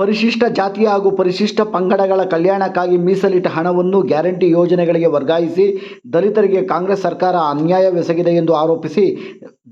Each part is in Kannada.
ಪರಿಶಿಷ್ಟ ಜಾತಿ ಹಾಗೂ ಪರಿಶಿಷ್ಟ ಪಂಗಡಗಳ ಕಲ್ಯಾಣಕ್ಕಾಗಿ ಮೀಸಲಿಟ್ಟ ಹಣವನ್ನು ಗ್ಯಾರಂಟಿ ಯೋಜನೆಗಳಿಗೆ ವರ್ಗಾಯಿಸಿ ದಲಿತರಿಗೆ ಕಾಂಗ್ರೆಸ್ ಸರ್ಕಾರ ಅನ್ಯಾಯವೆಸಗಿದೆ ಎಂದು ಆರೋಪಿಸಿ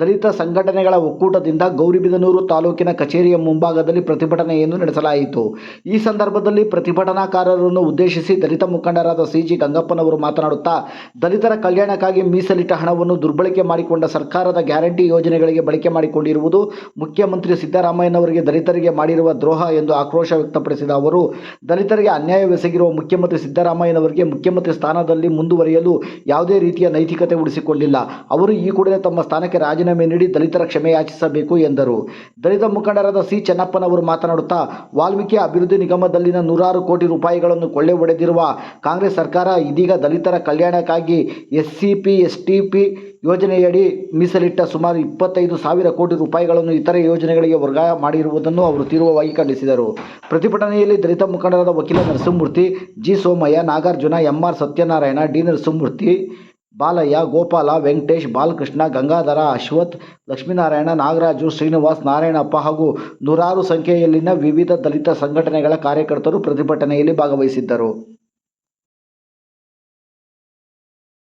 ದಲಿತ ಸಂಘಟನೆಗಳ ಒಕ್ಕೂಟದಿಂದ ಗೌರಿಬಿದನೂರು ತಾಲೂಕಿನ ಕಚೇರಿಯ ಮುಂಭಾಗದಲ್ಲಿ ಪ್ರತಿಭಟನೆಯನ್ನು ನಡೆಸಲಾಯಿತು. ಈ ಸಂದರ್ಭದಲ್ಲಿ ಪ್ರತಿಭಟನಾಕಾರರನ್ನು ಉದ್ದೇಶಿಸಿ ದಲಿತ ಮುಖಂಡರಾದ ಸಿ ಜಿ ಗಂಗಪ್ಪನವರು ಮಾತನಾಡುತ್ತಾ, ದಲಿತರ ಕಲ್ಯಾಣಕ್ಕಾಗಿ ಮೀಸಲಿಟ್ಟ ಹಣವನ್ನು ದುರ್ಬಳಕೆ ಮಾಡಿಕೊಂಡ ಸರ್ಕಾರದ ಗ್ಯಾರಂಟಿ ಯೋಜನೆಗಳಿಗೆ ಬಳಕೆ ಮಾಡಿಕೊಂಡಿರುವುದು ಮುಖ್ಯಮಂತ್ರಿ ಸಿದ್ದರಾಮಯ್ಯನವರಿಗೆ ದಲಿತರಿಗೆ ಮಾಡಿರುವ ದ್ರೋಹ ಎಂದು ಆಕ್ರೋಶ ವ್ಯಕ್ತಪಡಿಸಿದ ಅವರು, ದಲಿತರಿಗೆ ಅನ್ಯಾಯವೆಸಗಿರುವ ಮುಖ್ಯಮಂತ್ರಿ ಸಿದ್ದರಾಮಯ್ಯನವರಿಗೆ ಮುಖ್ಯಮಂತ್ರಿ ಸ್ಥಾನದಲ್ಲಿ ಮುಂದುವರಿಯಲು ಯಾವುದೇ ರೀತಿಯ ನೈತಿಕತೆ ಉಳಿಸಿಕೊಂಡಿಲ್ಲ ಅವರು ಈ ಕೂಡಲೇ ತಮ್ಮ ಸ್ಥಾನಕ್ಕೆ ರಾಜೀನಾಮೆ ನೀಡಿ ದಲಿತರ ಕ್ಷಮೆ ಯಾಚಿಸಬೇಕು ಎಂದರು. ದಲಿತ ಮುಖಂಡರಾದ ಸಿ. ಚೆನ್ನಪ್ಪನವರು ಮಾತನಾಡುತ್ತಾ, ವಾಲ್ಮೀಕಿ ಅಭಿವೃದ್ಧಿ ನಿಗಮದಲ್ಲಿನ ನೂರಾರು ಕೋಟಿ ರೂಪಾಯಿಗಳನ್ನು ಕೊಳ್ಳೆ ಹೊಡೆದಿರುವ ಕಾಂಗ್ರೆಸ್ ಸರ್ಕಾರ ಇದೀಗ ದಲಿತರ ಕಲ್ಯಾಣಕ್ಕಾಗಿ S C P, S T ಯೋಜನೆಯಡಿ ಮೀಸಲಿಟ್ಟ ಸುಮಾರು ಇಪ್ಪತ್ತೈದು ಸಾವಿರ ಕೋಟಿ ರೂಪಾಯಿಗಳನ್ನು ಇತರೆ ಯೋಜನೆಗಳಿಗೆ ವರ್ಗಾಯ ಮಾಡಿರುವುದನ್ನು ಅವರು ತೀವ್ರವಾಗಿ ಖಂಡಿಸಿದರು. ಪ್ರತಿಭಟನೆಯಲ್ಲಿ ದಲಿತ ಮುಖಂಡರಾದ ವಕೀಲ Narasimhamurthy, G. Somaiah, Nagarjuna, M R Satyanarayana, D. Narasimhamurthy, Balaiah, Gopala, Venkatesh, Balakrishna, Gangadhara, Ashwath, Lakshminarayana, Nagaraju, Srinivas, Narayanappa ಹಾಗೂ ನೂರಾರು ಸಂಖ್ಯೆಯಲ್ಲಿನ ವಿವಿಧ ದಲಿತ ಸಂಘಟನೆಗಳ ಕಾರ್ಯಕರ್ತರು ಪ್ರತಿಭಟನೆಯಲ್ಲಿ ಭಾಗವಹಿಸಿದ್ದರು.